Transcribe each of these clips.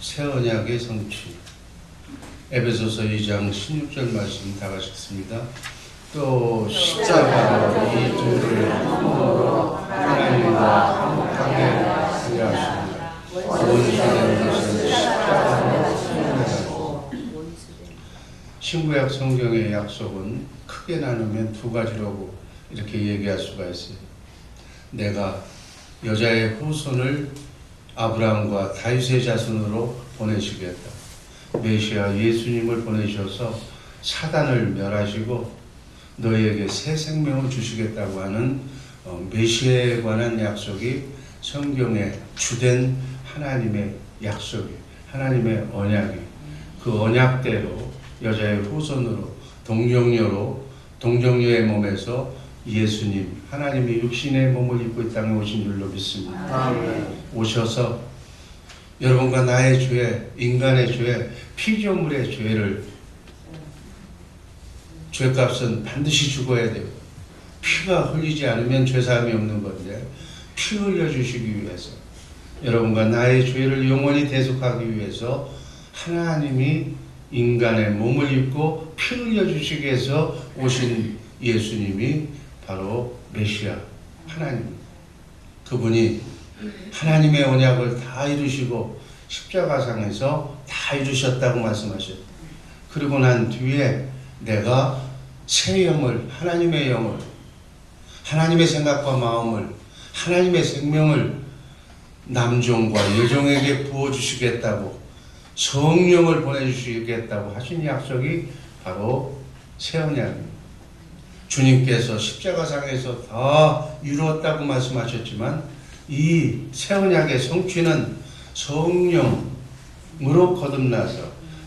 새 언약의 성취. 에베소서 2장 16절 말씀 다 같이 읽습니다. 또 십자가로 이 둘을 한몸으로 하나님과 승리하고 신구약 성경의 약속은 크게 나누면 두 가지라고 이렇게 얘기할 수가 있어요. 내가 여자의 후손을 아브라함과 다윗의 자손으로 보내시겠다. 메시아 예수님을 보내셔서 사단을 멸하시고 너희에게 새 생명을 주시겠다고 하는 어, 메시아에 관한 약속이 성경의 주된 하나님의 약속이 하나님의 언약이 그 언약대로 여자의 후손으로 동정녀로 동정녀의 몸에서 예수님 하나님이 육신의 몸을 입고 이 땅에 오신 줄로 믿습니다. 아멘. 오셔서 여러분과 나의 죄, 인간의 죄, 피조물의 죄를 죄값은 반드시 죽어야 돼요. 피가 흘리지 않으면 죄사함이 없는 건데 피 흘려 주시기 위해서 여러분과 나의 죄를 영원히 대속하기 위해서 하나님이 인간의 몸을 입고 피 흘려 주시기 위해서 오신 예수님이 바로 메시아 하나님 그분이 하나님의 언약을 다 이루시고 십자가상에서 다 이루셨다고 말씀하셨어요. 그리고 난 뒤에 내가 새 영을 하나님의 영을 하나님의 생각과 마음을 하나님의 생명을 남종과 여종에게 부어 주시겠다고 성령을 보내 주시겠다고 하신 약속이 바로 새 언약입니다. 주님께서 십자가상에서 다 이루었다고 말씀하셨지만 이 새 언약의 성취는 성령으로 거듭나서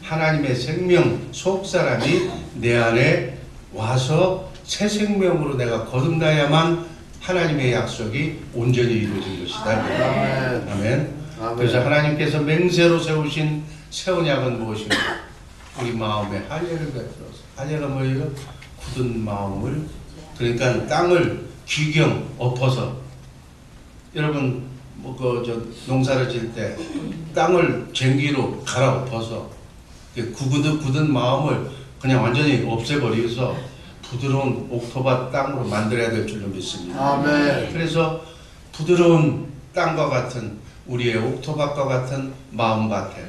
하나님의 생명 속 사람이 내 안에 와서 새 생명으로 내가 거듭나야만 하나님의 약속이 온전히 이루어진 것이다. 아멘. 아멘. 아멘. 그래서 하나님께서 맹세로 세우신 새 언약은 무엇인가? 우리 마음에 할례를 베풀어서 할례가 뭐예요? 굳은 마음을 그러니까 땅을 귀경 엎어서 여러분 뭐 그 저 농사를 질때 땅을 쟁기로 갈아 엎어서 그 굳은 굳은 마음을 그냥 완전히 없애버려서 부드러운 옥토밭 땅으로 만들어야 될 줄로 믿습니다. 아멘. 그래서 부드러운 땅과 같은 우리의 옥토밭과 같은 마음밭에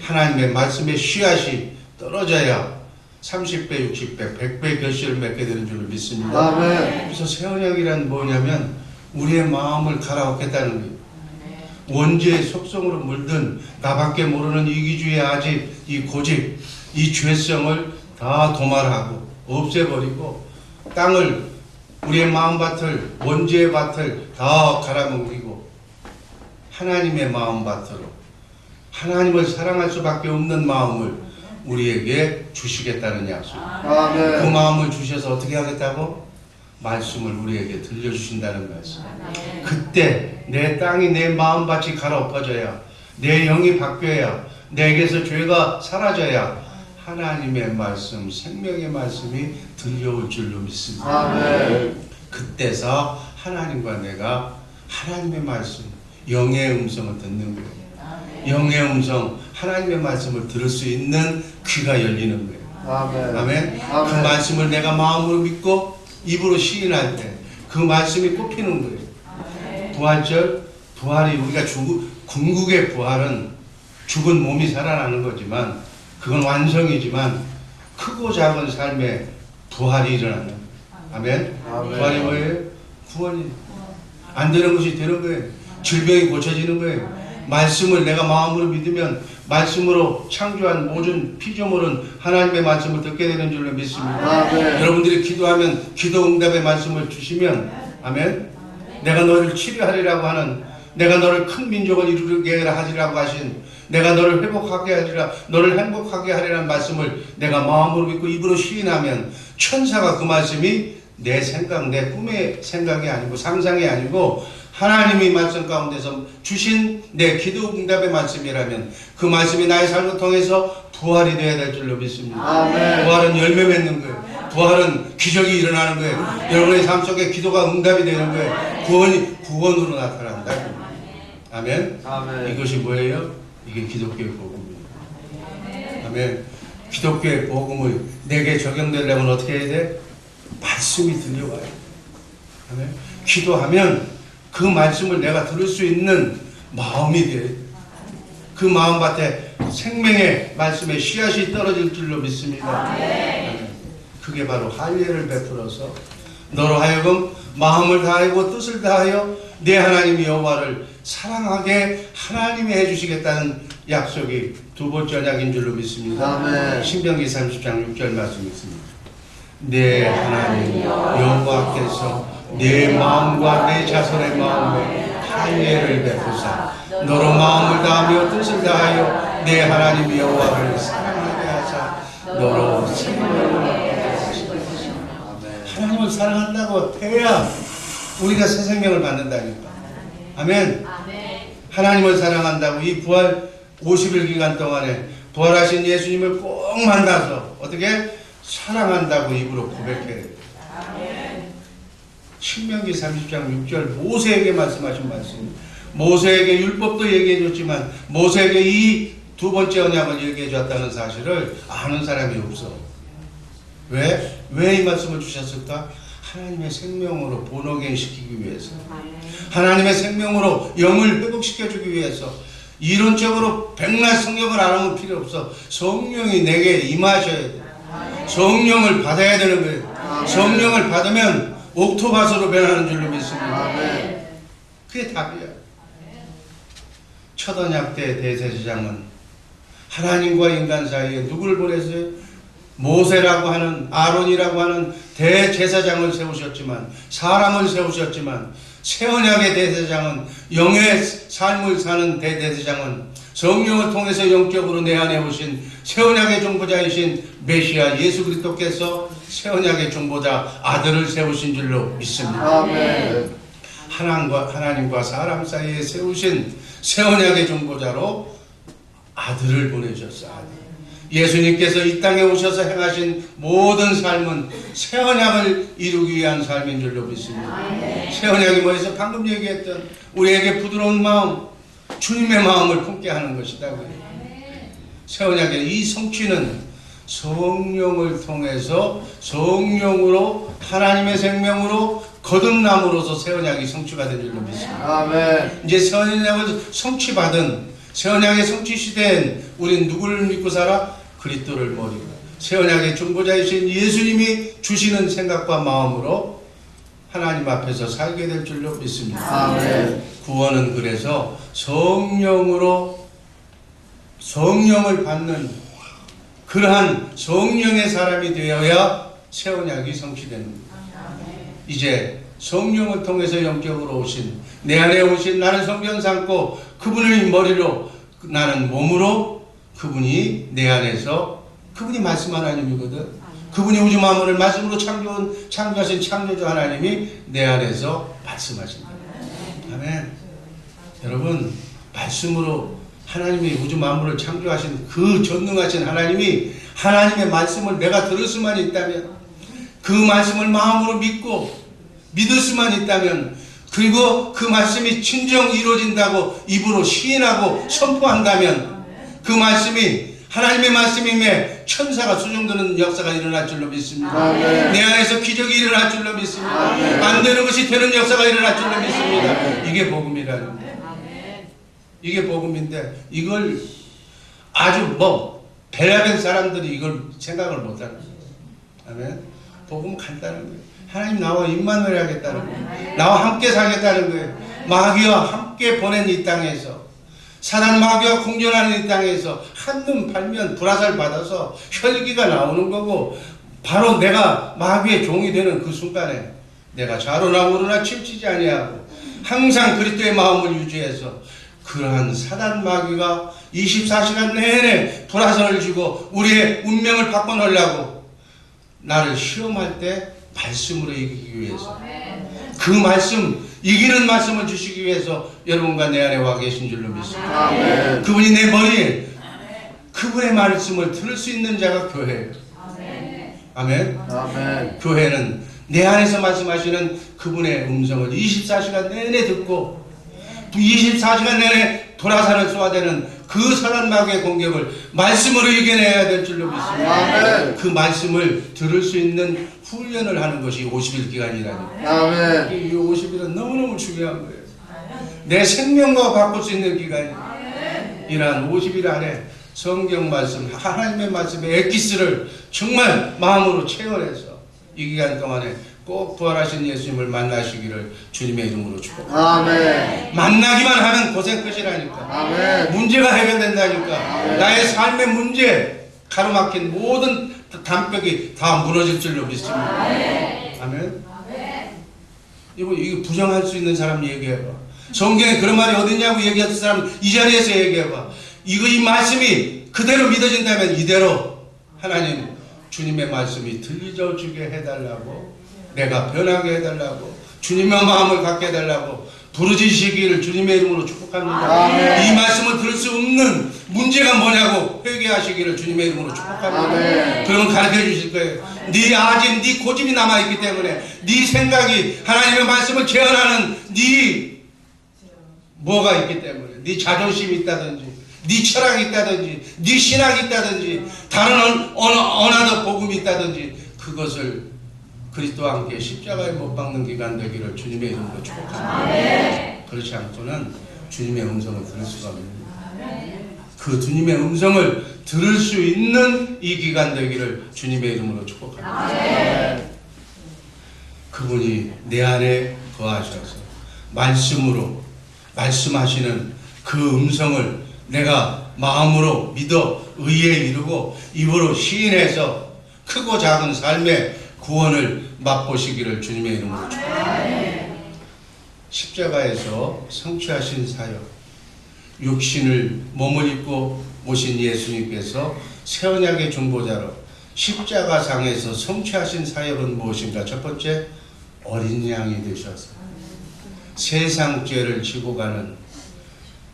하나님의 말씀의 씨앗이 떨어져야 30배, 60배, 100배 결실을 맺게 되는 줄로 믿습니다. 아멘. 그래서 세언약이란 뭐냐면 우리의 마음을 갈아엎겠다는 거예요. 원죄의 속성으로 물든 나밖에 모르는 이기주의 아집, 이 고집, 이 죄성을 다 도말하고 없애버리고 땅을 우리의 마음밭을 원죄의 밭을 다 갈아먹이고 하나님의 마음밭으로 하나님을 사랑할 수밖에 없는 마음을 우리에게 주시겠다는 약속. 그 아멘. 마음을 주셔서 어떻게 하겠다고? 말씀을 우리에게 들려주신다는 말씀. 그때 내 땅이 내 마음밭이 갈아엎어져야 내 영이 바뀌어야 내게서 죄가 사라져야 하나님의 말씀, 생명의 말씀이 들려올 줄로 믿습니다. 아멘. 그때서 하나님과 내가 하나님의 말씀, 영의 음성을 듣는 거예요. 영의 음성, 하나님의 말씀을 들을 수 있는 귀가 열리는 거예요. 아멘. 아멘. 그 아멘. 말씀을 내가 마음으로 믿고 입으로 시인할 때 그 말씀이 꼽히는 거예요. 부활절, 부활이 우리가 죽, 궁극의 부활은 죽은 몸이 살아나는 거지만 그건 완성이지만 크고 작은 삶에 부활이 일어나는. 아멘. 아멘. 부활이 뭐예요? 구원이 안 되는 것이 되는 거예요. 질병이 고쳐지는 거예요. 말씀을 내가 마음으로 믿으면 말씀으로 창조한 모든 피조물은 하나님의 말씀을 듣게 되는 줄로 믿습니다. 아멘. 여러분들이 기도하면 기도 응답의 말씀을 주시면 아멘. 내가 너를 치료하리라고 하는 내가 너를 큰 민족을 이루게 하리라고 하신 내가 너를 회복하게 하리라 너를 행복하게 하리라는 말씀을 내가 마음으로 믿고 입으로 시인하면 천사가 그 말씀이 내 생각 내 꿈의 생각이 아니고 상상이 아니고 하나님이 말씀 가운데서 주신 내 기도 응답의 말씀이라면 그 말씀이 나의 삶을 통해서 부활이 되어야 될 줄로 믿습니다. 아멘. 부활은 열매 맺는 거예요. 부활은 기적이 일어나는 거예요. 여러분의 삶 속에 기도가 응답이 되는 거예요. 구원이 구원으로 나타난다. 아멘. 아멘. 이것이 뭐예요? 이게 기독교의 복음입니다. 아멘. 기독교의 복음을 내게 적용되려면 어떻게 해야 돼? 말씀이 들려와요. 아멘. 기도하면 그 말씀을 내가 들을 수 있는 마음이 돼. 그 마음밭에 생명의 말씀의 씨앗이 떨어질 줄로 믿습니다. 그게 바로 할례를 베풀어서 너로 하여금 마음을 다하고 뜻을 다하여 내 하나님 여호와를 사랑하게 하나님이 해주시겠다는 약속이 두 번째 언약인 줄로 믿습니다. 아멘. 신명기 30장 6절 말씀 있습니다. 내 하나님 여호와께서 내 마음과 내 자손의 마음에 할례를 베푸사 너로 마음을 다하며 뜻을 다하여 내 하나님 여호와를 사랑하게 하사 너로 생명을. 하나님을 사랑한다고 해야 우리가 새 생명을 받는다니까. 아멘. 하나님을 사랑한다고 이 부활 50일 기간 동안에 부활하신 예수님을 꼭 만나서 어떻게 사랑한다고 입으로 고백해야 돼. 신명기 30장 6절 모세에게 말씀하신 말씀. 모세에게 율법도 얘기해 줬지만 모세에게 이 두 번째 언약을 얘기해 줬다는 사실을 아는 사람이 없어. 왜? 왜 이 말씀을 주셨을까? 하나님의 생명으로 본어갱 시키기 위해서. 하나님의 생명으로 영을 회복시켜주기 위해서. 이론적으로 백날 성경을 알아면 필요 없어. 성령이 내게 임하셔야 돼. 성령을 받아야 되는 거예요. 성령을 받으면 옥토바스로 변하는 줄로 믿습니다. 아멘. 그게 답이야. 첫 언약 때 대제사장은 하나님과 인간 사이에 누구를 보냈어요? 모세라고 하는 아론이라고 하는 대제사장을 세우셨지만 사람을 세우셨지만 새 언약의 대제사장은 영의 삶을 사는 대제사장은 성령을 통해서 영적으로 내 안에 오신 새 언약의 종보자이신 메시아 예수 그리스도께서 새 언약의 종보자 아들을 세우신 줄로 믿습니다. 아멘. 하나님과 하나님과 사람 사이에 세우신 새 언약의 정보자로 아들을 보내셨어. 아들. 예수님께서 이 땅에 오셔서 행하신 모든 삶은 새 언약을 이루기 위한 삶인 줄로 믿습니다. 새 언약이 뭐해서 방금 얘기했던 우리에게 부드러운 마음, 주님의 마음을 품게 하는 것이다고요. 새 언약의 이 성취는 성령을 통해서 성령으로 하나님의 생명으로 거듭남으로서 새 언약이 성취가 된 줄로 믿습니다. 아멘. 이제 새 언약을 성취받은 새 언약의 성취 시대엔 우린 누구를 믿고 살아? 그리스도를 머리고 새 언약의 중보자이신 예수님이 주시는 생각과 마음으로 하나님 앞에서 살게 될 줄로 믿습니다. 아멘. 구원은 그래서 성령으로 성령을 받는 그러한 성령의 사람이 되어야 새 언약이 성취되는 겁니다. 이제 성령을 통해서 영적으로 오신 내 안에 오신 나는 성경 삼고 그분을 머리로 나는 몸으로 그분이 내 안에서 그분이 말씀 하나님이거든. 그분이 우주 만물을 말씀으로 창조한 창조하신 창조주 하나님이 내 안에서 말씀하신다. 아멘. 여러분 말씀으로 하나님이 우주 만물을 창조하신 그 전능하신 하나님이 하나님의 말씀을 내가 들을 수만 있다면 그 말씀을 마음으로 믿고 믿을 수만 있다면 그리고 그 말씀이 진정 이루어진다고 입으로 시인하고 선포한다면 그 말씀이 하나님의 말씀임에 천사가 수종드는 역사가 일어날 줄로 믿습니다. 아멘. 내 안에서 기적이 일어날 줄로 믿습니다. 아멘. 안 되는 것이 되는 역사가 일어날 줄로 믿습니다. 이게 복음이라는 거예요. 이게 복음인데 이걸 아주 뭐 배라된 사람들이 이걸 생각을 못하는 거예요. 아멘. 복음 간단한 거예요. 하나님 나와 임만을 하겠다는 거예요. 나와 함께 살겠다는 거예요. 마귀와 함께 보낸 이 땅에서 사단 마귀와 공존하는 이 땅에서 한눈 팔면 불화살 받아서 혈기가 나오는 거고 바로 내가 마귀의 종이 되는 그 순간에 내가 좌로나 우로나 침치지 아니하고 항상 그리스도의 마음을 유지해서 그러한 사단 마귀가 24시간 내내 불화살을 쥐고 우리의 운명을 바꿔놓으려고 나를 시험할 때 말씀으로 이기기 위해서 그 말씀 이기는 말씀을 주시기 위해서 여러분과 내 안에 와 계신 줄로 믿습니다. 아멘. 그분이 내 머리에 그분의 말씀을 들을 수 있는 자가 교회예요. 아멘. 아멘. 교회는 내 안에서 말씀하시는 그분의 음성을 24시간 내내 듣고 24시간 내내 돌아사를 쏘아대는 그 선한 마귀의 공격을 말씀으로 이겨내야 될 줄로 믿습니다. 아멘. 그 말씀을 들을 수 있는 훈련을 하는 것이 50일 기간이라니. 아멘. 이 50일은 너무너무 중요한 거예요. 내 생명과 바꿀 수 있는. 이러한 50일 안에 성경 말씀, 하나님의 말씀의 엑기스를 정말 마음으로 체험해서 이 기간 동안에 꼭 부활하신 예수님을 만나시기를 주님의 이름으로 축복합니다. 아멘. 만나기만 하면 고생 끝이라니까. 아멘. 문제가 해결된다니까. 나의 삶의 문제, 가로막힌 모든 담벽이 다 무너질 줄로 믿습니다. 아멘. 이거, 이거 부정할 수 있는 사람 얘기해봐. 성경에 그런 말이 어딨냐고 얘기할 사람 이 자리에서 얘기해봐. 이거 이 말씀이 그대로 믿어진다면 이대로 하나님 주님의 말씀이 들려주게 해달라고 내가 변하게 해달라고 주님의 마음을 갖게 해달라고 부르짖으시기를 주님의 이름으로 축복합니다. 아멘. 이 말씀을 들을 수 없는 문제가 뭐냐고 회개하시기를 주님의 이름으로 축복합니다. 아멘. 그러면 가르쳐 주실 거예요. 네 아집, 네 고집이 남아 있기 때문에 네 생각이 하나님의 말씀을 제언하는 네 뭐가 있기 때문에 네 자존심이 있다든지 네 철학이 있다든지 네 신학이 있다든지 다른 어느 어느 복음이 있다든지 그것을 그리스도와 함께 십자가에 못 박는 기간 되기를 주님의 이름으로 축복합니다. 그렇지 않고는 주님의 음성을 들을 수가 없습니다. 그 주님의 음성을 들을 수 있는 이 기간 되기를 주님의 이름으로 축복합니다. 그분이 내 안에 거하셔서 말씀으로 말씀하시는 그 음성을 내가 마음으로 믿어 의에 이르고 입으로 시인해서 크고 작은 삶의 구원을 맛보시기를 주님의 이름으로 축복합니다. 십자가에서 성취하신 사역 육신을 몸을 입고 오신 예수님께서 새 언약의 중보자로 십자가상에서 성취하신 사역은 무엇인가? 첫 번째 어린 양이 되셔서 세상 죄를 지고 가는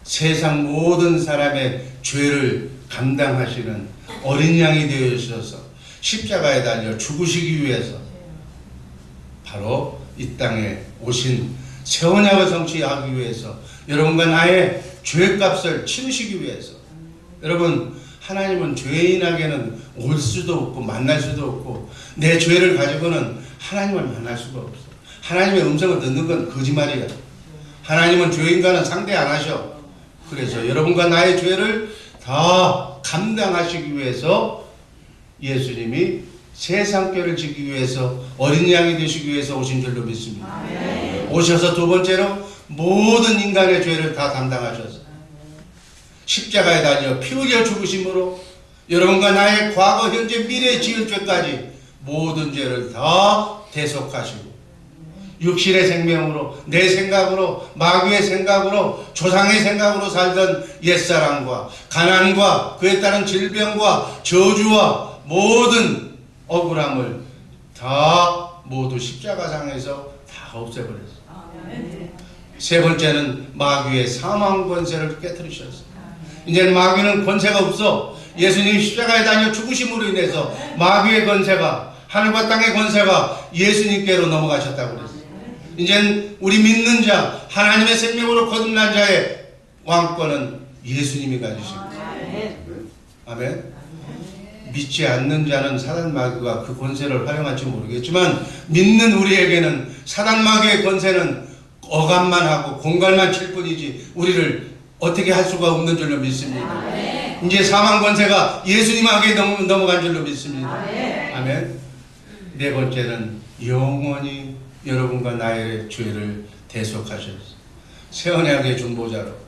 세상 모든 사람의 죄를 감당하시는 어린 양이 되셔서 십자가에 달려 죽으시기 위해서 바로 이 땅에 오신 새 언약을 성취하기 위해서 여러분과 나의 죄값을 치르시기 위해서 여러분 하나님은 죄인에게는 올 수도 없고 만날 수도 없고 내 죄를 가지고는 하나님을 만날 수가 없어. 하나님의 음성을 듣는 건 거짓말이야. 하나님은 죄인과는 상대 안 하셔. 그래서 여러분과 나의 죄를 다 감당하시기 위해서 예수님이 세상 죄를 지기 위해서 어린 양이 되시기 위해서 오신 줄로 믿습니다. 오셔서 두 번째로 모든 인간의 죄를 다 담당하셔서 십자가에 달려 피 흘려 죽으심으로 여러분과 나의 과거, 현재, 미래 지을 죄까지 모든 죄를 다 대속하시고 육신의 생명으로 내 생각으로 마귀의 생각으로 조상의 생각으로 살던 옛사람과 가난과 그에 따른 질병과 저주와 모든 억울함을 다 모두 십자가상에서 다 없애버렸어. 세 번째는 마귀의 사망 권세를 깨뜨리셨어. 이제는 마귀는 권세가 없어. 예수님 십자가에 다녀 죽으심으로 인해서 마귀의 권세가 하늘과 땅의 권세가 예수님께로 넘어가셨다고 그랬어. 이젠 우리 믿는 자 하나님의 생명으로 거듭난 자의 왕권은 예수님이 가지십니다. 아멘. 믿지 않는 자는 사단 마귀가 그 권세를 활용할지 모르겠지만 믿는 우리에게는 사단 마귀의 권세는 어감만 하고 공갈만 칠 뿐이지 우리를 어떻게 할 수가 없는 줄로 믿습니다. 이제 사망 권세가 예수님에게 넘- 넘어간 줄로 믿습니다. 아멘. 네 번째는 영원히 여러분과 나의 죄를 대속하셔서 새 언약의 중보자로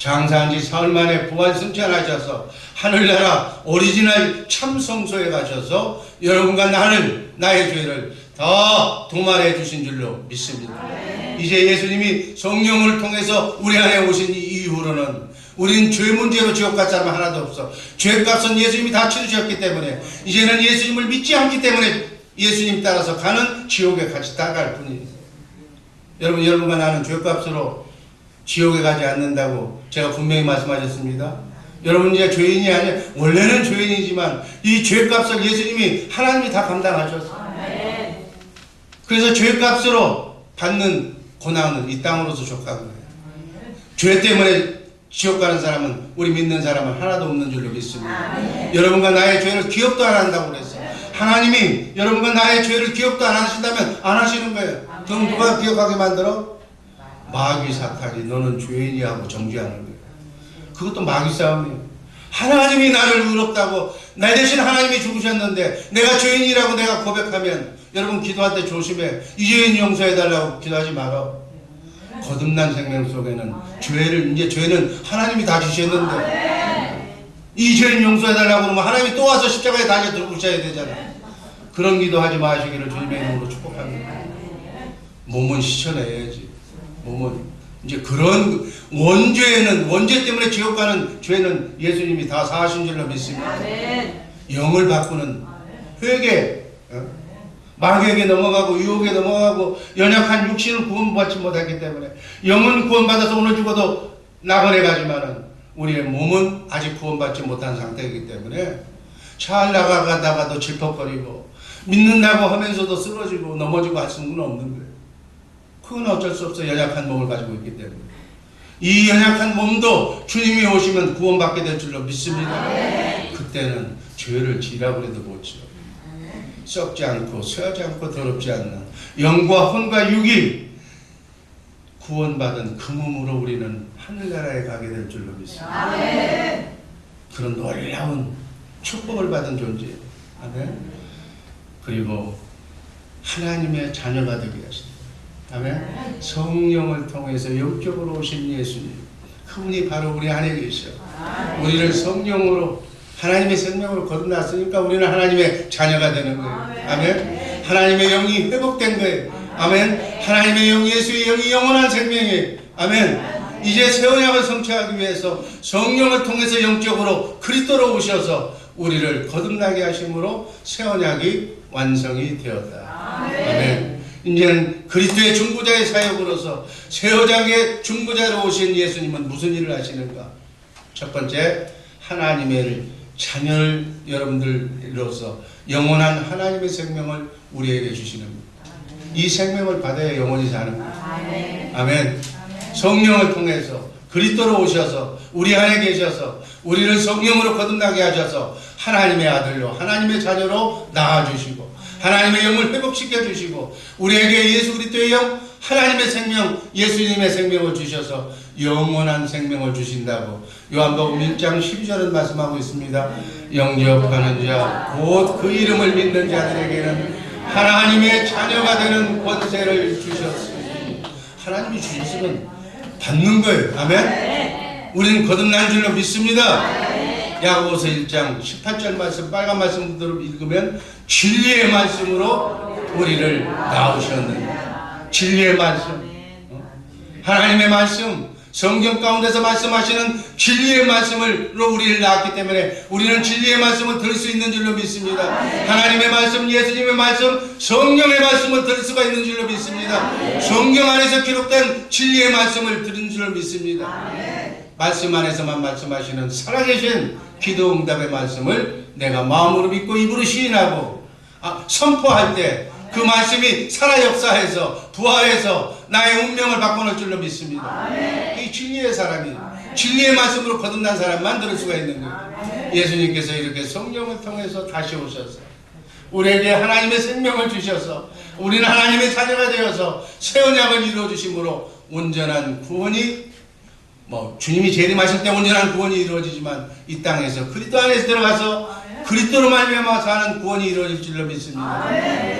장사한 지 사흘 만에 부활 승천하셔서 하늘나라 오리지널 참성소에 가셔서 여러분과 나를 나의 죄를 다 도말해 주신 줄로 믿습니다. 이제 예수님이 성령을 통해서 우리 안에 오신 이후로는 우린 죄 문제로 지옥 갈 사람 하나도 없어. 죄값은 예수님이 다 치르셨기 때문에 이제는 예수님을 믿지 않기 때문에 예수님 따라서 가는 지옥에 같이 따갈 뿐이에요. 여러분 여러분과 나는 죄값으로 지옥에 가지 않는다고 제가 분명히 말씀하셨습니다. 여러분 이제 죄인이 아니라 원래는 죄인이지만 이 죄값을 예수님이 하나님이 다 감당하셨어요. 그래서 죄값으로 받는 고난은 이 땅으로서 거예요. 죄 때문에 지옥 가는 사람은 우리 믿는 사람은 하나도 없는 줄로 믿습니다. 여러분과 나의 죄를 기억도 안 한다고 그랬어요. 하나님이 여러분과 나의 죄를 기억도 안 하신다면 안 하시는 거예요. 그럼 누가 기억하게 만들어? 마귀 사탄이 너는 죄인이 하고 정죄하는 거예요. 그것도 마귀 싸움이에요. 하나님이 나를 의롭다고 나 대신 하나님이 죽으셨는데 내가 죄인이라고 내가 고백하면 여러분 기도할 때 조심해. 이 죄인 용서해 달라고 기도하지 마라. 거듭난 생명 속에는 죄를 이제 죄는 하나님이 다 주셨는데 이 죄인 용서해 달라고 그러면 하나님이 또 와서 십자가에 달려 들어오셔야 되잖아. 그런 기도하지 마시기를 주님의 이름으로 축복합니다. 몸은 씻어내야지. 몸은 이제 그런 원죄는 원죄 때문에 지옥 가는 죄는 예수님이 다 사하신 줄로 믿습니다. 영을 바꾸는 회개, 어? 마귀에게 넘어가고 유혹에 넘어가고 연약한 육신을 구원받지 못했기 때문에 영은 구원받아서 오늘 죽어도 낙원에 가지만은 우리의 몸은 아직 구원받지 못한 상태이기 때문에 잘 나가다가도 질퍽거리고 믿는다고 하면서도 쓰러지고 넘어지고 할 수는 없는 거예요. 그건 어쩔 수 없어 연약한 몸을 가지고 있기 때문에 이 연약한 몸도 주님이 오시면 구원받게 될 줄로 믿습니다. 그때는 죄를 지라고 해도 못 지어. 썩지 않고 쇠하지 않고 더럽지 않는 영과 혼과 육이 구원받은 그 몸으로 우리는 하늘나라에 가게 될 줄로 믿습니다. 그런 놀라운 축복을 받은 존재예요. 아멘. 그리고 하나님의 자녀가 되게 하십니다. 아멘. 성령을 통해서 영적으로 오신 예수님. 그분이 바로 우리 안에 계셔. 우리를 성령으로 하나님의 생명으로 거듭났으니까 우리는 하나님의 자녀가 되는 거예요. 아멘. 하나님의 영이 회복된 거예요. 아멘. 하나님의 영, 예수의 영이 영원한 생명이에요. 아멘. 이제 새 언약을 성취하기 위해서 성령을 통해서 영적으로 그리스도로 오셔서 우리를 거듭나게 하심으로 새 언약이 완성이 되었다. 아멘. 이제는 그리스도의 중보자의 사역으로서 새 언약의 중보자로 오신 예수님은 무슨 일을 하시는가? 첫 번째 하나님의 자녀를 여러분들로서 영원한 하나님의 생명을 우리에게 주시는. 이 생명을 받아야 영원히 사는 거예요. 아멘. 성령을 통해서 그리스도로 오셔서 우리 안에 계셔서 우리를 성령으로 거듭나게 하셔서 하나님의 아들로 하나님의 자녀로 낳아주시고 하나님의 영을 회복시켜 주시고 우리에게 예수 그리스도의 영 하나님의 생명 예수님의 생명을 주셔서 영원한 생명을 주신다고 요한복음 1장 12절은 말씀하고 있습니다. 영접하는 자 곧 그 이름을 믿는 자들에게는 하나님의 자녀가 되는 권세를 주셨으니 하나님이 주셨으면 받는 거예요. 아멘. 우리는 거듭난 줄로 믿습니다. 야고보서 1장 18절 말씀 빨간 말씀대로 읽으면 진리의 말씀으로 우리를 낳으셨느니 진리의 말씀 어? 하나님의 말씀 성경 가운데서 말씀하시는 진리의 말씀으로 우리를 낳았기 때문에 우리는 진리의 말씀을 들을 수 있는 줄로 믿습니다. 하나님의 말씀, 예수님의 말씀, 성령의 말씀을 들을 수가 있는 줄로 믿습니다. 성경 안에서 기록된 진리의 말씀을 들은 줄로 믿습니다. 말씀 안에서만 말씀하시는 살아계신 기도 응답의 말씀을 내가 마음으로 믿고 입으로 시인하고 아, 선포할 때 그 말씀이 살아 역사해서 부활해서 나의 운명을 바꿔놓을 줄로 믿습니다. 이 진리의 사람이 진리의 말씀으로 거듭난 사람만 들을 수가 있는 거예요. 예수님께서 이렇게 성령을 통해서 다시 오셔서 우리에게 하나님의 생명을 주셔서 우리는 하나님의 자녀가 되어서 새 언약을 이루어 주심으로 온전한 구원이 뭐 주님이 재림하실 때 온전한 구원이 이루어지지만 이 땅에서 그리스도 안에서 들어가서 그리스도로 말미암아 사는 구원이 이루어질 줄로 믿습니다.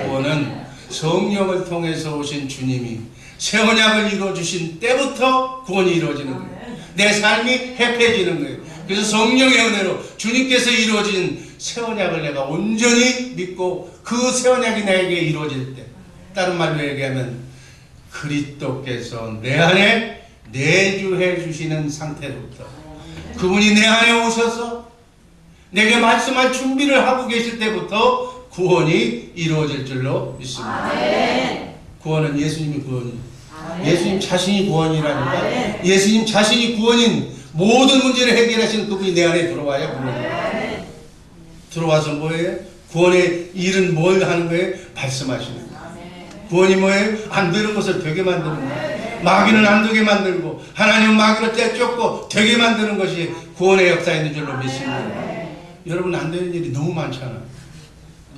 구원은 성령을 통해서 오신 주님이 새 언약을 이루어 주신 때부터 구원이 이루어지는 거예요. 내 삶이 회피해지는 거예요. 그래서 성령의 은혜로 주님께서 이루어진 새 언약을 내가 온전히 믿고 그 새 언약이 나에게 이루어질 때 다른 말로 얘기하면 그리스도께서 내 안에 내주해 주시는 상태로부터 그분이 내 안에 오셔서 내게 말씀할 준비를 하고 계실 때부터 구원이 이루어질 줄로 믿습니다. 구원은 예수님이 구원이 예수님 자신이 구원이라니까 예수님 자신이 구원인 모든 문제를 해결하시는 그분이 내 안에 들어와야 구원이에요. 들어와서 뭐예요? 구원의 일은 뭘 하는 거예요? 말씀하시는 거예요. 구원이 뭐예요? 안 되는 것을 되게 만드는 거예요. 마귀는 안 되게 만들고 하나님은 마귀를 떼쫓고 되게 만드는 것이 구원의 역사인 줄로 믿습니다. 여러분 안 되는 일이 너무 많잖아.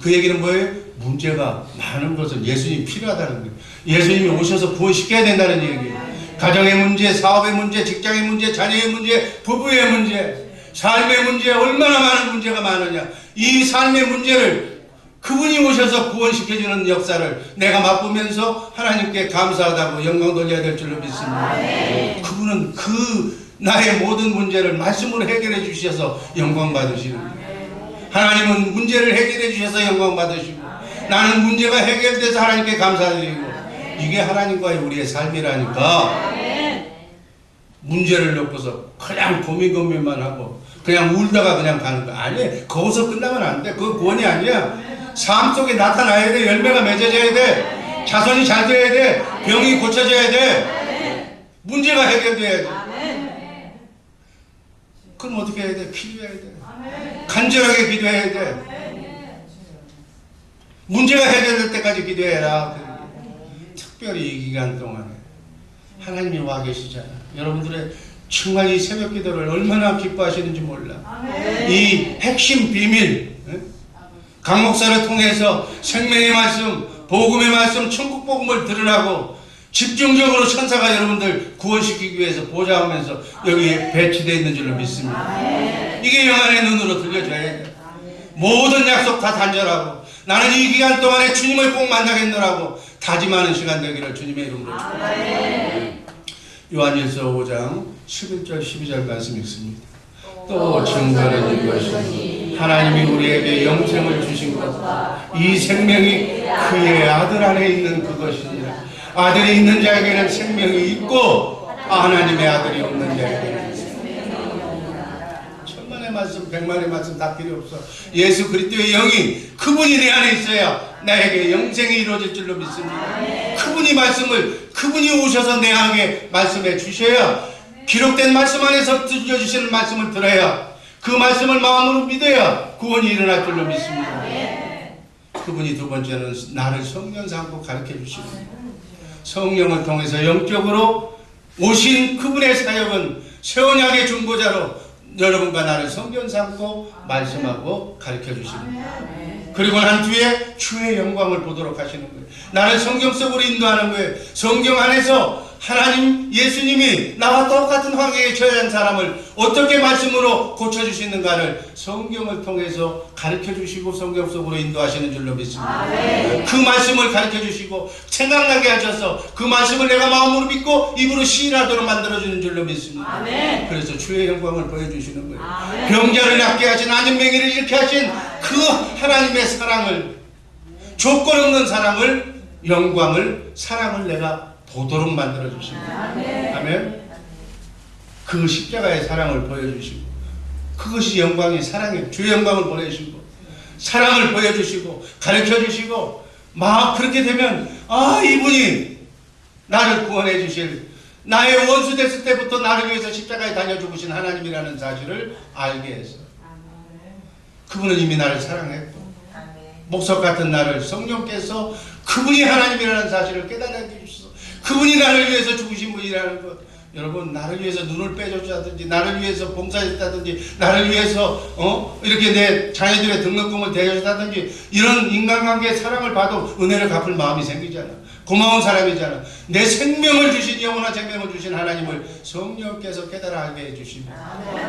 그 얘기는 뭐예요? 문제가 많은 것은 예수님이 필요하다는 거예요. 예수님이 오셔서 구원시켜야 된다는 얘기예요. 가정의 문제, 사업의 문제, 직장의 문제, 자녀의 문제, 부부의 문제, 삶의 문제, 얼마나 많은 문제가 많으냐. 이 삶의 문제를 그분이 오셔서 구원시켜주는 역사를 내가 맛보면서 하나님께 감사하다고 영광 돌려야 될 줄로 믿습니다. 그분은 그 나의 모든 문제를 말씀으로 해결해 주셔서 영광 받으시는 거예요. 하나님은 문제를 해결해 주셔서 영광 받으시고 나는 문제가 해결돼서 하나님께 감사드리고 이게 하나님과의 우리의 삶이라니까 문제를 놓고서 그냥 고민 고민만 하고 그냥 울다가 그냥 가는 거 아니에요. 거기서 끝나면 안 돼. 그거 구원이 아니야. 삶 속에 나타나야 돼. 열매가 맺어져야 돼. 자손이 잘 돼야 돼. 병이 고쳐져야 돼. 문제가 해결돼야 돼. 그럼 어떻게 해야 돼? 기도해야 돼. 간절하게 기도해야 돼. 문제가 해결될 때까지 기도해라. 특별히 이 기간 동안에 하나님이 와 계시잖아. 여러분들의 정말 이 새벽 기도를 얼마나 기뻐하시는지 몰라. 이 핵심 비밀, 예? 강 목사를 통해서 생명의 말씀, 복음의 말씀, 천국 복음을 들으라고 집중적으로 천사가 여러분들 구원시키기 위해서 보좌하면서 여기에 배치되어 있는 줄로 믿습니다. 이게 영안의 눈으로 들려줘야 돼. 모든 약속 다 단절하고 나는 이 기간 동안에 주님을 꼭 만나겠노라고 다짐하는 시간 되기를 주님의 이름으로 축원합니다. 요한일서 5장 11절 12절 말씀 읽습니다. 또 증거는 이것이 하나님이 우리에게 영생을 주신 것과 이 생명이 그의 아들 안에 있는 그것이니라. 아들이 있는 자에게는 생명이 있고 하나님의 아들이 없는 자에게는 천만의 말씀, 백만의 말씀 다 필요 없어. 예수 그리스도의 영이 그분이 내 안에 있어야 나에게 영생이 이루어질 줄로 믿습니다. 그분이 말씀을 그분이 오셔서 내 안에 말씀해 주셔야 기록된 말씀 안에서 들려주시는 말씀을 들어야 그 말씀을 마음으로 믿어야 구원이 일어날 줄로 믿습니다. 그분이 두 번째는 나를 성령 삼고 가르쳐 주시고 성령을 통해서 영적으로 오신 그분의 사역은 새 언약의 중보자로 여러분과 나를 성전 삼고 말씀하고 가르쳐 거예요. 그리고 난 뒤에 주의 영광을 보도록 하시는 거예요. 나를 성경 속으로 인도하는 거예요. 성경 안에서 하나님 예수님이 나와 똑같은 환경에 처한 사람을 어떻게 말씀으로 고쳐주시는가를 성경을 통해서 가르쳐 주시고 성경 속으로 인도하시는 줄로 믿습니다. 그 말씀을 가르쳐 주시고 생각나게 하셔서 그 말씀을 내가 마음으로 믿고 입으로 시인하도록 만들어주는 줄로 믿습니다. 그래서 주의 영광을 보여주시는 거예요. 병자를 낫게 하신 안전맹이를 일으켜 하신 그 하나님의 사랑을 조건 없는 사랑을 영광을 사랑을 내가 보도록 만들어 주십니다. 아멘. 그 십자가의 사랑을 보여주시고 그것이 영광이 사랑이에요. 주의 영광을 보내주시고 사랑을 보여주시고 가르쳐 주시고 막 그렇게 되면 아 이분이 나를 구원해 주실 나의 원수 됐을 때부터 나를 위해서 십자가에 달려 죽으신 하나님이라는 사실을 알게 해서 그분은 이미 나를 사랑했고 목석 같은 나를 성령께서 그분이 하나님이라는 사실을 깨달게 주셔서 그분이 나를 위해서 죽으신 분이라는 것. 여러분 나를 위해서 눈을 빼줬다든지 나를 위해서 봉사했다든지 나를 위해서 어? 이렇게 내 자녀들의 등록금을 대줬다든지 이런 인간관계의 사랑을 봐도 은혜를 갚을 마음이 생기잖아. 고마운 사람이잖아. 내 생명을 주신 영원한 생명을 주신 하나님을 성령께서 깨달아 하게 해주시고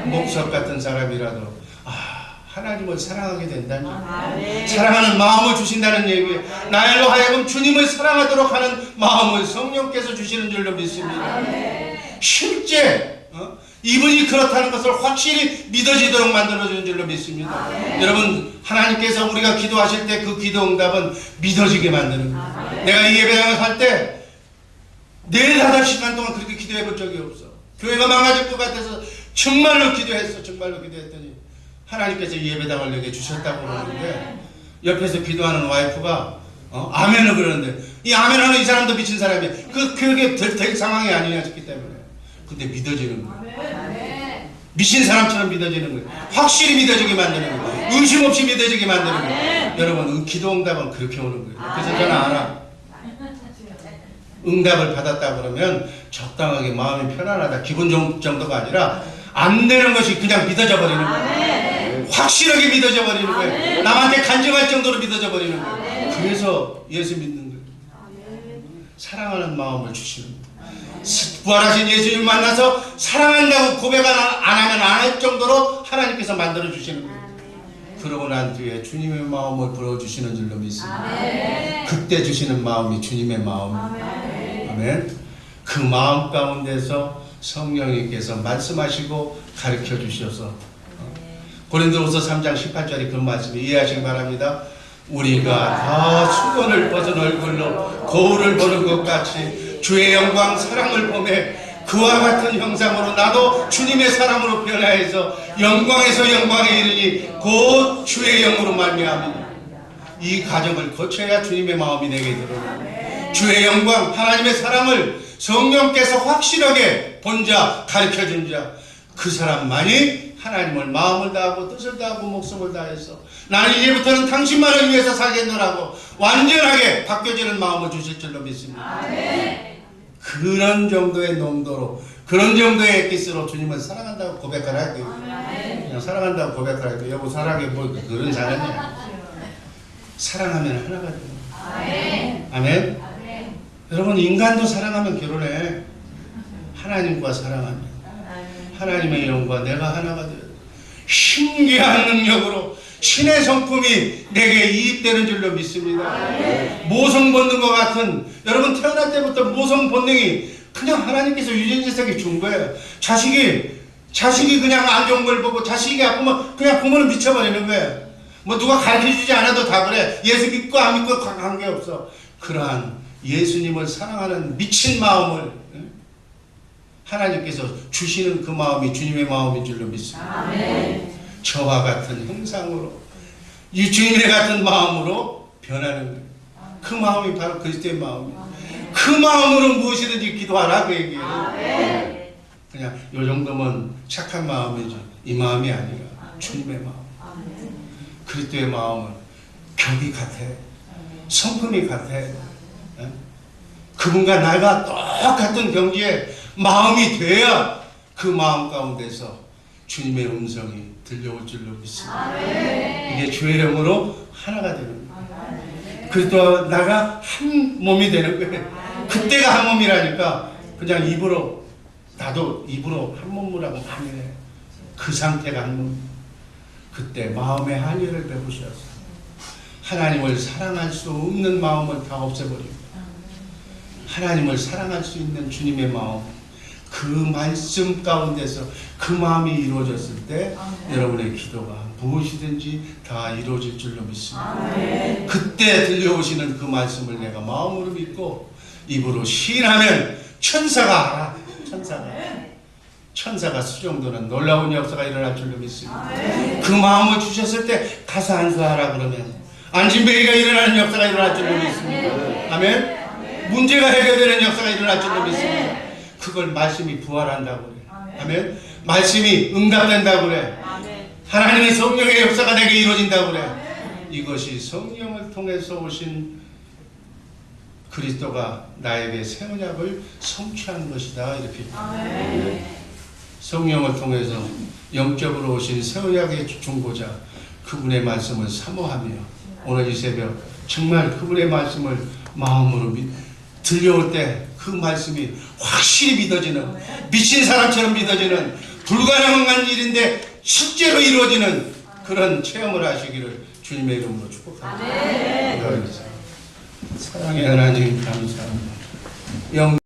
목석 같은 사람이라도 아 하나님을 사랑하게 된다니 사랑하는 마음을 주신다는 얘기예요. 나로 하여금 주님을 사랑하도록 하는 마음을 성령께서 주시는 줄로 믿습니다. 실제 어? 이분이 그렇다는 것을 확실히 믿어지도록 만들어주는 줄로 믿습니다. 여러분 하나님께서 우리가 기도하실 때 그 기도 응답은 믿어지게 만드는 거예요. 내가 이 예배당을 살때 네 다섯 시간 동안 그렇게 기도해 본 적이 없어. 교회가 망가질 것 같아서 정말로 기도했어. 정말로 기도했더니 하나님께서 이 예배당을 내게 주셨다고 그러는데 옆에서 기도하는 와이프가 어, 아멘을 그러는데 이 아멘하는 이 사람도 미친 사람이야. 그 그게 될, 될 상황이 아니냐 싶기 때문에. 근데 믿어지는 거야. 미친 사람처럼 믿어지는 거예요. 확실히 믿어지게 만드는 거예요. 의심 없이 믿어지게 만드는 거예요. 여러분 응- 기도 응답은 그렇게 오는 거예요. 그래서 저는 알아. 응답을 받았다 그러면 적당하게 마음이 편안하다 기분 정- 정도가 아니라 안 되는 것이 그냥 믿어져 버리는 거예요. 확실하게 믿어져 버리는 거예요. 남한테 간증할 정도로 믿어져 버리는 거예요. 그래서 예수 믿는 거예요. 사랑하는 마음을 주시는 거예요. 부활하신 예수님 만나서 사랑한다고 고백 안, 안 하면 안 할 정도로 하나님께서 만들어 주시는 거예요. 그러고 난 뒤에 주님의 마음을 불어주시는 줄로 믿습니다. 그때 주시는 마음이 주님의 마음. 아멘. 그 마음 가운데서 성령님께서 말씀하시고 가르쳐 주셔서 어, 고린도후서 3장 18절에 그 말씀을 이해하시기 바랍니다. 우리가 다 수건을 벗은 얼굴로 거울을 보는 것 같이 주의 영광 사랑을 보매 그와 같은 형상으로 나도 주님의 사랑으로 변화해서 영광에서 영광에 이르니 곧 주의 영으로 말미암이니. 이 과정을 거쳐야 주님의 마음이 내게 들어오는 주의 영광 하나님의 사랑을 성령께서 확실하게 본 자 가르쳐 준 자 그 사람만이 하나님을 마음을 다하고 뜻을 다하고 목숨을 다해서 나는 이제부터는 당신만을 위해서 살겠노라고 완전하게 바뀌어지는 마음을 주실 줄로 믿습니다. 그런 정도의 농도로 그런 정도의 엑기스로 주님을 사랑한다고 고백하라고요. 그냥 사랑한다고 고백하라고 여보 사랑해 뭐 그런 사람이야. 사랑하면 하나가 돼요. 아멘. 여러분 인간도 사랑하면 결혼해. 하나님과 사랑하면 하나님의 영과 내가 하나가 돼요. 신기한 능력으로 신의 성품이 내게 이입되는 줄로 믿습니다. 모성 본능과 같은 여러분 태어날 때부터 모성 본능이 그냥 하나님께서 유전자석에 준 거예요. 자식이 자식이 그냥 안 좋은 걸 보고 자식이 아프면 그냥 부모는 미쳐버리는 거예요. 뭐 누가 가르쳐주지 않아도 다 그래. 예수 믿고 안 믿고 관계없어. 그러한 예수님을 사랑하는 미친 마음을 응? 하나님께서 주시는 그 마음이 주님의 마음인 줄로 믿습니다. 저와 같은 형상으로 이 주님의 같은 마음으로 변하는 거예요. 그 마음이 바로 그리스도의 마음이에요. 그 마음으로 무엇이든지 기도하라 그 얘기예요. 그냥 요 정도면 착한 마음이죠. 이 마음이 아니라 주님의 마음. 그리스도의 마음은 격이 같아요. 성품이 같아요. 예? 그분과 나가 똑같은 경지에 마음이 돼야 그 마음 가운데서 주님의 음성이 들려올 줄로 믿습니다. 이게 주의 영으로 하나가 되는 거예요. 그리스도와 나가 한 몸이 되는 거예요. 그때가 한 몸이라니까 그냥 입으로 나도 입으로 한 몸이라고 해. 그 상태가 한 몸. 그때 마음의 한의를 배우셔서 하나님을 사랑할 수 없는 마음을 다 없애버리고 하나님을 사랑할 수 있는 주님의 마음 그 말씀 가운데서 그 마음이 이루어졌을 때 여러분의 기도가 무엇이든지 다 이루어질 줄로 믿습니다. 그때 들려오시는 그 말씀을 내가 마음으로 믿고 입으로 시인하면 천사가 알아. 천사가. 천사가 수정도는 놀라운 역사가 일어날 줄로 믿습니다. 그 마음을 주셨을 때 가서 안수하라 그러면 안진뱅이가 일어나는 역사가 일어날 줄로 믿습니다. 아멘. 문제가 해결되는 역사가 일어날 줄로 믿습니다. 그걸 말씀이 부활한다고 그래. 아멘. 말씀이 응답된다고 그래. 하나님의 성령의 역사가 내게 이루어진다고 그래. 이것이 성령을 통해서 오신 그리스도가 나에게 새 언약을 성취한 것이다 이렇게 성령을 통해서 영적으로 오신 새 언약의 중보자 그분의 말씀을 사모하며 오늘 이 새벽 정말 그분의 말씀을 마음으로 믿, 들려올 때 그 말씀이 확실히 믿어지는 미친 사람처럼 믿어지는 불가능한 일인데 실제로 이루어지는 그런 체험을 하시기를 주님의 이름으로 축복합니다. 기도하겠습니다. 사랑의 하나님 감사합니다. 영